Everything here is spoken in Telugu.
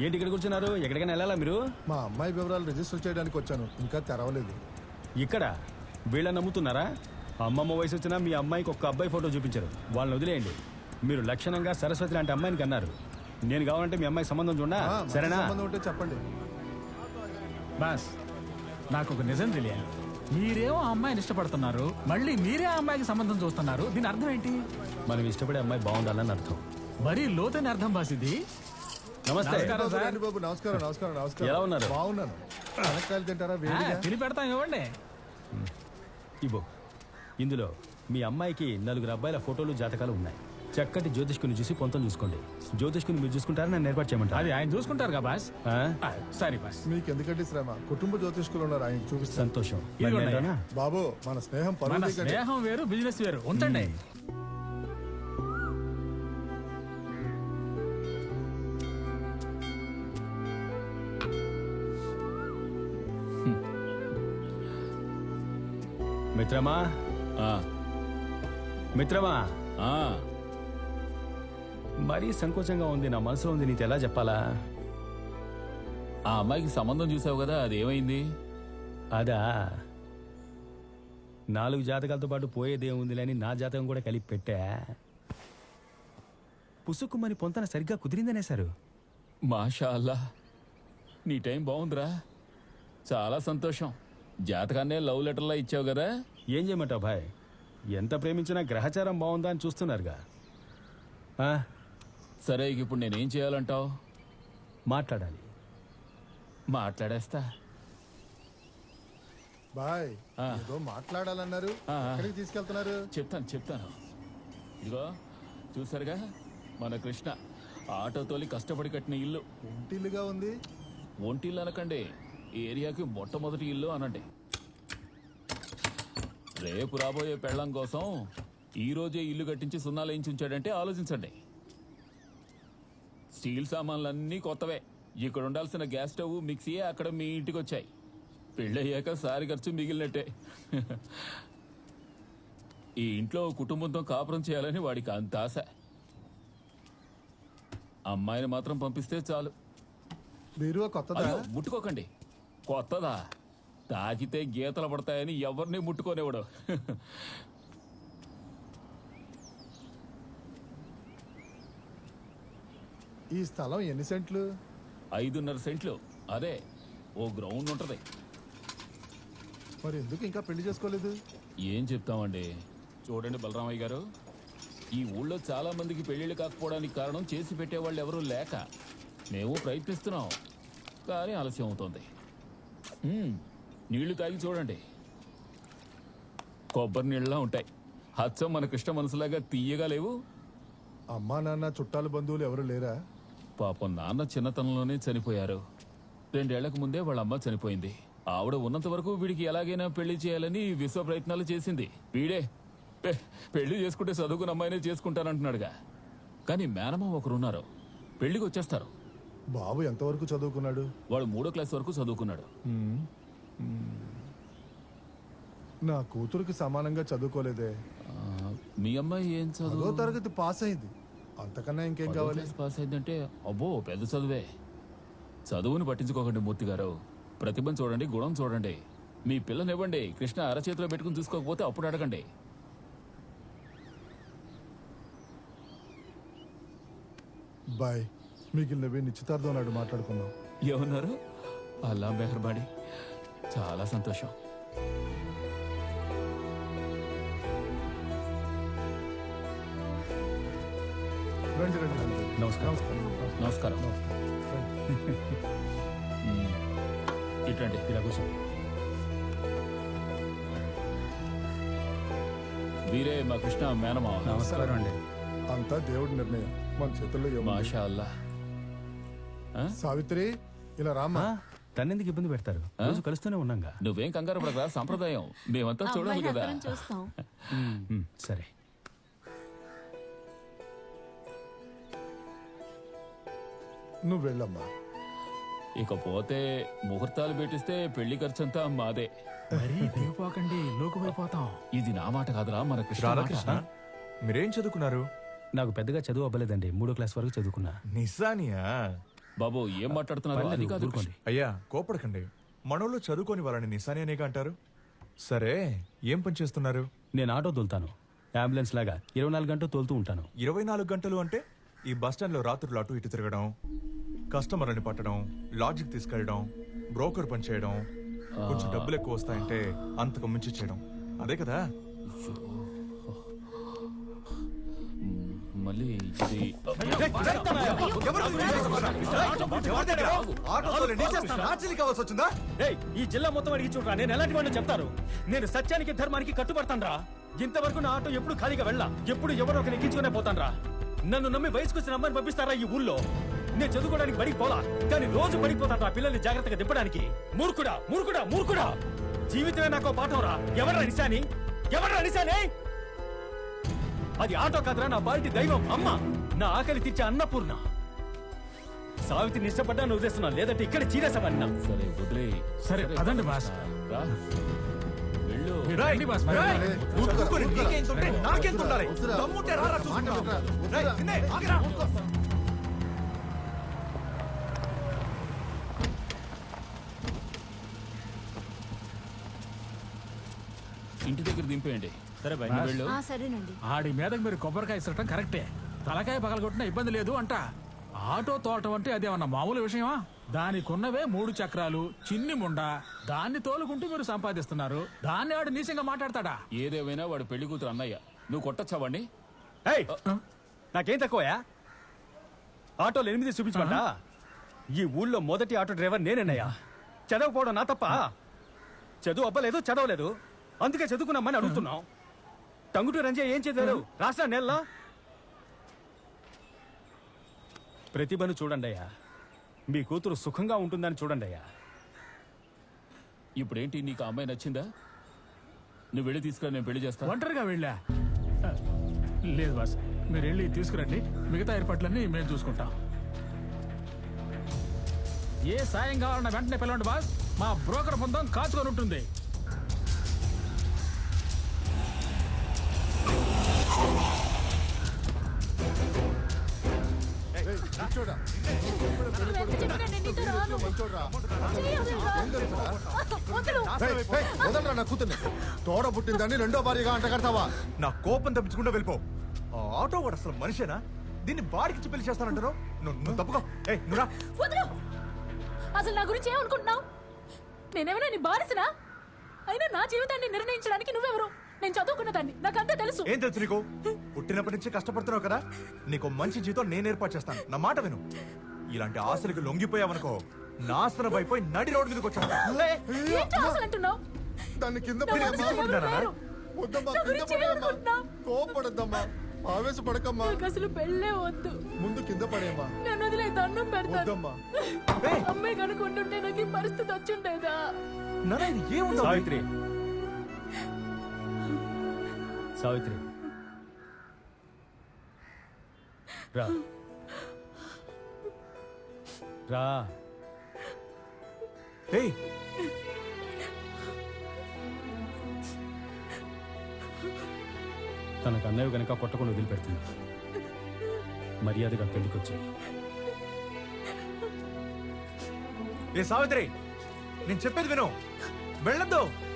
ఏంటి ఇక్కడ కూర్చున్నారు? ఎక్కడికైనా వెళ్ళాలా మీరు? మా అమ్మాయి వివరాలు రిజిస్టర్ చేయడానికి వచ్చాను. ఇంకా తెరవలేదు. ఇక్కడ? వీళ్ళని నమ్ముతున్నారా? అమ్మమ్మ వయసు వచ్చినా మీ అమ్మాయికి ఒక్క అబ్బాయి ఫోటో చూపించారు. వాళ్ళని వదిలేయండి. మీరు లక్షణంగా సరస్వతి లాంటి అమ్మాయిని కన్నారు. నేను కావాలంటే మీ అమ్మాయి సంబంధం చూడా సరేనా? సంబంధం ఉంటే చెప్పండి. బాస్ నాకు ఒక నిజం తెలియాలి. మీరేమో ఆ అమ్మాయిని ఇష్టపడుతున్నారు మళ్ళీ మీరే ఆ అమ్మాయికి సంబంధం చూస్తున్నారు. దీని అర్థం ఏంటి? మనం ఇష్టపడే అమ్మాయి బాగుండాలని అర్థం. మరీ లోతైన అర్థం బాస్ ఇది. నమస్తే. నమస్కారం. బాబు, సార్. రండి బాబు. నమస్కారం నమస్కారం నమస్కారం. ఎలా ఉన్నారు? బాగున్నాను. వెనకాయలు తింటారా? వేడిగా? తిని పెడతాం ఇవ్వండి. ఇబో ఇందులో మీ అమ్మాయికి నలుగురు అబ్బాయిల ఫోటోలు జాతకాలు ఉన్నాయి. చక్కటి జ్యోతిష్కుని చూసి పొంతం చూసుకోండి. జ్యోతిష్కుని మీరు చూసుకుంటారని నన్ను ఏర్పాటు చేయమంటారు? అది ఆయన చూసుకుంటారు కదా బాస్. ఆ, సరే బాస్. మీకు ఎందుకంటే శ్రమ? కుటుంబ జ్యోతిష్కులు ఉన్నారు ఆయన చూపిస్తాను. సంతోషం. నేను? బాబు మన స్నేహం స్నేహం వేరు బిజినెస్ వేరు. ఉంచండి. మిత్రమా? ఆ, మిత్రమా? ఆ, మరీ సంకోచంగా ఉంది నా మనసులో ఉంది నీకు ఎలా చెప్పాలా? ఆ అమ్మాయికి సంబంధం చూసావు కదా అది ఏమైంది? అదా. నాలుగు జాతకాలతో పాటు పోయేదేముందిలే అని నా జాతకం కూడా కలిపి పెట్టా. పుసుక్కుమని పొంతన సరిగ్గా కుదిరిందనే సారు. మాషా అల్లా నీ టైం బాగుందిరా. చాలా సంతోషం. జాతకాన్నే లవ్ లెటర్లా ఇచ్చావు కదా? ఏం చేయమంటావు భాయ్? ఎంత ప్రేమించినా గ్రహచారం బాగుందా అని చూస్తున్నారుగా. ఆ, సరే ఇక ఇప్పుడు నేనేం చేయాలంటావు? మాట్లాడాలి. మాట్లాడేస్తా. బాయ్ ఆ. ఏదో మాట్లాడాలన్నారు. ఆ, ఆ. ఎక్కడికి తీసుకెళ్తున్నారు? చెప్తాను చెప్తాను. ఇదిగో చూసారుగా? మన కృష్ణ ఆటో తోలి కష్టపడి కట్టిన ఇల్లు. ఒంటిల్లుగా ఉంది. ఒంటిల్లు అనకండి ఈ ఏరియాకి మొట్టమొదటి ఇల్లు అనండి. రేపు రాబోయే పెళ్ళం కోసం ఈ రోజే ఇల్లు కట్టించి సున్నాలు ఉంచాడంటే ఆలోచించండి. స్టీల్ సామాన్లన్నీ కొత్తవే. ఇక్కడ ఉండాల్సిన గ్యాస్ స్టవ్ మిక్సీ అక్కడ మీ ఇంటికి వచ్చాయి. పెళ్ళయ్యాక సారి ఖర్చు మిగిలినట్టే. ఈ ఇంట్లో కుటుంబంతో కాపురం చేయాలని వాడికి అంత ఆశ. అమ్మాయిని మాత్రం పంపిస్తే చాలు. బీరువా కొత్తదా? ముట్టుకోకండి. కొత్తదా? తాకితే గీతలు పడతాయని ఎవరిని ముట్టుకోనివ్వడు. ఈ స్థలం ఎన్ని సెంట్లు? ఐదున్నర సెంట్లు. అదే ఓ గ్రౌండ్ ఉంటది. మరి ఎందుకు ఇంకా పెళ్ళి చేసుకోలేదు? ఏం చెప్తామండి? చూడండి బలరామయ్య గారు ఈ ఊళ్ళో చాలా మందికి పెళ్ళిళ్ళు కాకపోవడానికి కారణం చేసి పెట్టేవాళ్ళు ఎవరూ లేక మేము ప్రయత్నిస్తున్నాం కానీ ఆలస్యం అవుతోంది. నీళ్ళు తాగి చూడండి. కొబ్బరి నీళ్ళలా ఉంటాయి. హచ్చం మన కృష్ణ మనసులాగా తీయగా లేవు. అమ్మా నాన్న చుట్టాలు బంధువులు ఎవరు లేరా? పాపం నాన్న చిన్నతనంలోనే చనిపోయారు. రెండేళ్ళకు ముందే వాళ్ళ అమ్మ చనిపోయింది. ఆవిడ ఉన్నంత వరకు వీడికి ఎలాగైనా పెళ్ళి చేయాలని విశ్వ ప్రయత్నాలు చేసింది. వీడే పెళ్ళి చేసుకుంటే చదువుకున్న అమ్మాయినే చేసుకుంటానంటున్నాడుగా. కానీ మేనమ్మ ఒకరున్నారు. పెళ్ళికి వచ్చేస్తారు. బాబు ఎంతవరకు చదువుకున్నాడు? వాడు మూడో క్లాస్ వరకు చదువుకున్నాడు. నా కూతురికి సమానంగా చదువుకోలేదే. మీ అమ్మాయి ఏం పదో చదువు తరగతి పాస్ అయింది. అంతకన్నా ఇంకేం పదో కావాలి? క్లాస్ పాస్ అయిందంటే అబ్బో పెద్ద చదువే. చదువుని పట్టించుకోకండి మూర్తి గారు. ప్రతిభను చూడండి గుణం చూడండి. మీ పిల్లనివ్వండి కృష్ణ అరచేతిలో పెట్టుకుని చూసుకోకపోతే అప్పుడు అడగండి. బాయ్ మిగిలినవి నిశ్చితార్థం నాడు మాట్లాడుకుందాం. ఏమన్నారు? అల్లా మెహర్బాడి చాలా సంతోషం. రండి రండి రండి. నమస్కారం. నమస్కారం. ఇటండి ఇలా కూర్చోండి. వీరే మా కృష్ణ మేనమా నమస్కారం. అండి. అంతా దేవుడి నిర్ణయం. మన చేతుల్లో ఏముంది? మాషా అల్లా? సావిత్రి ఇలా రామ్మా. తన్నెందుకు ఇబ్బంది పెడతారు? రోజు కలుస్తూనే ఉన్నాగా నువ్వేం కంగారు పడకరా సంప్రదాయం. మేమంతా చూడాలి కదా. అందరం చూస్తాం. ఉమ్, సరే. నువ్వు వెళ్ళమ్మా. ఇకపోతే ముహూర్తాలు పెట్టిస్తే పెళ్ళి ఖర్చంతా మాదే. మరీ దిగిపోకండి ఇది నా మాట కాదురా మన కృష్ణ మాట. రాధాకృష్ణ మీరేం చదువుకున్నారు? నాకు పెద్దగా చదువు అవ్వలేదండి మూడో క్లాస్ వరకు చదువుకున్నా. నిజానియా? బాబు ఏం మాట్లాడుతున్నారు? అది పర్లేదు, కాదు ఊరుకోండి. అయ్యా కోపడకండి. మనోళ్ళు చదువుకొని వాళ్ళని నిశాని అనేగా అంటారు. సరే ఏం పని చేస్తున్నారు? నేను ఆటో తోలుతాను. అంబులెన్స్ లాగా ఇరవై నాలుగు గంటలు తోలుతూ ఉంటాను. ఇరవై నాలుగు గంటలు అంటే ఈ బస్ స్టాండ్లో రాత్రులు అటు ఇటు తిరగడం కస్టమర్ని పట్టడం లాడ్జికి తీసుకెళ్ళడం బ్రోకర్ పని చేయడం కొంచెం డబ్బులు ఎక్కువ వస్తాయంటే అంతకు మించి చేయడం. అదే కదా? మళ్ళీ ఇది వచ్చిందా ఈ జిల్లా మొత్తం అడిగి చూడరా నేను ఎలాంటి వాడిని చెప్తారు? నేను సత్యానికి ధర్మానికి కట్టుబడతాను ఇంతవరకు నా ఆటో ఎప్పుడు ఖాళీగా వెళ్ళా? ఎప్పుడు ఎవరో ఒకరు ఎక్కించుకునే పోతాను నన్ను నమ్మి వయసుకు వచ్చిన అమ్మాయిని పంపిస్తారా ఈ ఊళ్ళో? నేను చదువుకోవడానికి బడికి పోలా కానీ రోజు బడికి పోతాను పిల్లల్ని జాగ్రత్తగా దింపడానికి. మూర్ఖుడా మూర్ఖుడా మూర్ఖుడా! జీవితమే నాకు పాఠం రా. ఎవరు నిశాని? ఎవరు అనిశానే అది ఆటో కాదురా నా బాల్టి దైవం అమ్మ నా ఆకలి తీర్చే అన్నపూర్ణ సావిత్రిని ఇష్టపడ్డా వదిలేస్తున్నా లేదంటే ఇక్కడ చీరేసామన్నా సరే వదిలే సరే, పదండి, బాస్. రా. వెళ్ళు మీరు రండి బాస్, మరి. ఊరుకోని నీకెంత ఉంటే నాకెంత ఉండాలి? వద్దురా. దమ్ముంటే రారా చూసుకుందాం. మాట వినరా? రేయ్, నిన్నే, ఆగరా. ఇంటి దగ్గర దింపేయండి సరే బాయ్ నువ్వు వెళ్ళు. ఆ సరేనండి. ఆడి మీదకి మీరు కొబ్బరికాయ ఇసరటం కరెక్టే. తలకాయ పగలగొట్టిన ఇబ్బంది లేదు అంట. ఆటో తోటం అంటే అదేమన్నా మామూలు విషయమా? దానికున్నవే మూడు చక్రాలు చిన్ని ముండ దాన్ని తోలుకుంటూ మీరు సంపాదిస్తున్నారు. దాన్ని ఆడు నీచంగా మాట్లాడతాడా? ఏదేమైనా వాడు పెళ్ళి కూతురు అన్నయ్య. నువ్వు కొట్టచ్చా వాడిని ఏయ్! నాకేం తక్కువయా ఆటోలు ఎనిమిది చూపించమంట? ఈ ఊళ్ళో మొదటి ఆటో డ్రైవర్ నేనేనయ్యా చదవకపోవడం నా తప్ప? చదువు అవ్వలేదు చదవలేదు. అందుకే చదువుకున్నామని అడుగుతున్నాం. టంగుటూ రంజే ఏం చదివారు రాష్ట్ర నెలలో ప్రతిభను చూడండి అయ్యా మీ కూతురు సుఖంగా ఉంటుందని చూడండి అయ్యా ఇప్పుడేంటి నీకు ఆ అమ్మాయి నచ్చిందా? నువ్వు వెళ్ళి తీసుకురా నేను పెళ్ళి చేస్తా. ఒంటరిగా వెళ్ళా? లేదు బాస్ మీరు వెళ్ళి తీసుకురండి. మిగతా ఏర్పాట్లన్నీ మేము చూసుకుంటాం. ఏ సాయం కావాలన్నా వెంటనే పిలవండి బాస్. మా బ్రోకర్ బృందం కాచుకొని ఉంటుంది. వదలరా నా కూతుర్ని. తోడ పుట్టిందని రెండో భార్యగా అంట కడతావా నా కోపం తప్పించకుండా వెళ్ళిపో. ఆ ఆటో వాడు అసలు మనిషేనా? దీన్ని బాడికి పెళ్ళి చేస్తానంటారు? నువ్వు నువ్వు తప్పుకో. నువ్వు వదలు! అసలు నా గురించి ఏమనుకుంటున్నావు? నేనేమైనా నీ బానిసనా? అయినా నా జీవితాన్ని నిర్ణయించడానికి నువ్వెవరు? నేను చదువుకున్న దాన్ని నాకంతా తెలుసు. ఏం తెలుసు నీకు? పుట్టినప్పటి నుంచి కష్టపడుతున్నావు కదా? నీకు మంచి జీతం నేను ఏర్పాటు చేస్తాను. నా మాట విను. ఇలాంటి ఆశలకు లొంగిపోయావనుకో నాశనం అయిపోయి నడి రోడ్డు మీదకి వచ్చాను ఏంటి అసలు అంటున్నావు దాన్ని కింద నా పడేయమ్మా. మనసులో ఎవరు పిచ్చిగుంటున్నారా? లేరు. వద్దమ్మా నా కింద గురించి పడేయమ్మా. ఏమనుకుంటున్నావు? కోపడద్దమ్మా ఆవేశపడకమ్మా. నాకు అసలు పెళ్ళే వద్దు. ముందు కింద పడేయమ్మా. నన్ను వదిలే దండం పెడతాను వద్దమ్మా. అమ్మాయి కనుకుంటుంటే నాకు ఈ పరిస్థితి వచ్చిండేదా? నాన్న ఇది ఏముందో? సావిత్రి సావిత్రి. రా. రా. ఏయ్. తనకు అన్నయ్య గనక కొట్టకుండా వదిలిపెడుతుంది. మర్యాదగా పెళ్ళికొచ్చాయి ఏ సావిత్రి నేను చెప్పేది విను. వెళ్ళొద్దు.